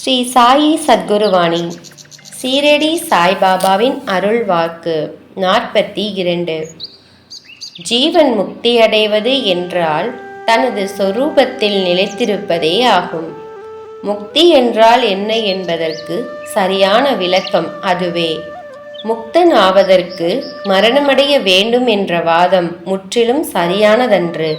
ஸ்ரீ சாயி சத்குருவாணி. சீரடி சாய்பாபாவின் அருள் வாக்கு நாற்பத்தி இரண்டு. ஜீவன் முக்தியடைவது என்றால் தனது சொரூபத்தில் நிலைத்திருப்பதே ஆகும். முக்தி என்றால் என்ன என்பதற்கு சரியான விளக்கம் அதுவே. முக்தன் ஆவதற்கு மரணமடைய வேண்டும் என்ற வாதம் முற்றிலும் சரியானதன்று.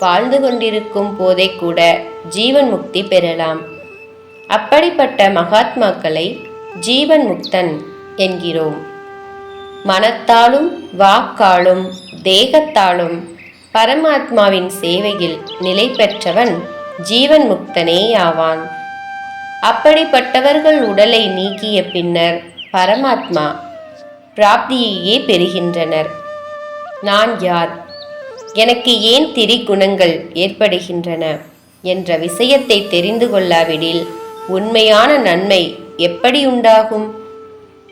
வாழ்ந்து கொண்டிருக்கும் போதே கூட ஜீவன் முக்தி பெறலாம். அப்படிப்பட்ட மகாத்மாக்களை ஜீவன் முக்தன் என்கிறோம். மனத்தாலும் வாக்காலும் தேகத்தாலும் பரமாத்மாவின் சேவையில் நிலை பெற்றவன் ஜீவன் முக்தனே ஆவான். அப்படிப்பட்டவர்கள் உடலை நீக்கிய பின்னர் பரமாத்மா பிராப்தியையே பெறுகின்றனர். நான் யார்? எனக்கு ஏன் திரிகுணங்கள் ஏற்படுகின்றன? என்ற விஷயத்தை தெரிந்து கொள்ளாவிடில் உண்மையான நன்மை எப்படி உண்டாகும்?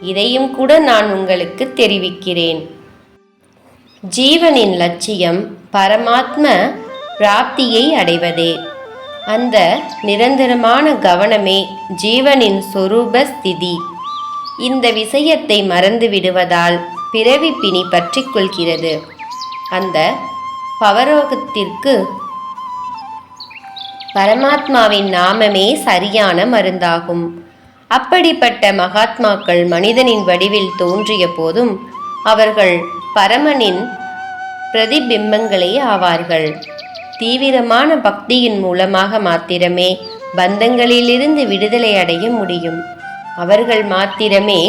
இதையும் கூட நான் உங்களுக்கு தெரிவிக்கிறேன். ஜீவனின் லட்சியம் பரமாத்ம பிராப்தியை அடைவதே. அந்த நிரந்தரமான கவனமே ஜீவனின் சொரூப ஸ்திதி. இந்த விஷயத்தை மறந்து விடுவதால் பிறவி பிணி பற்றிக் கொள்கிறது. அந்த பவரோகத்திற்கு பரமாத்மாவின் நாமமே சரியான மருந்தாகும். அப்படிப்பட்ட மகாத்மாக்கள் மனிதனின் வடிவில் தோன்றிய போதும் அவர்கள் பரமனின் பிரதிபிம்பங்களே ஆவார்கள். தீவிரமான பக்தியின் மூலமாக மாத்திரமே பந்தங்களிலிருந்து விடுதலை அடைய முடியும். அவர்கள் மாத்திரமே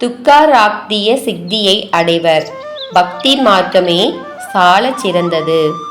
துக்காராப்திய சித்தியை அடைவர். பக்தி மார்க்கமே சாலச் சிறந்தது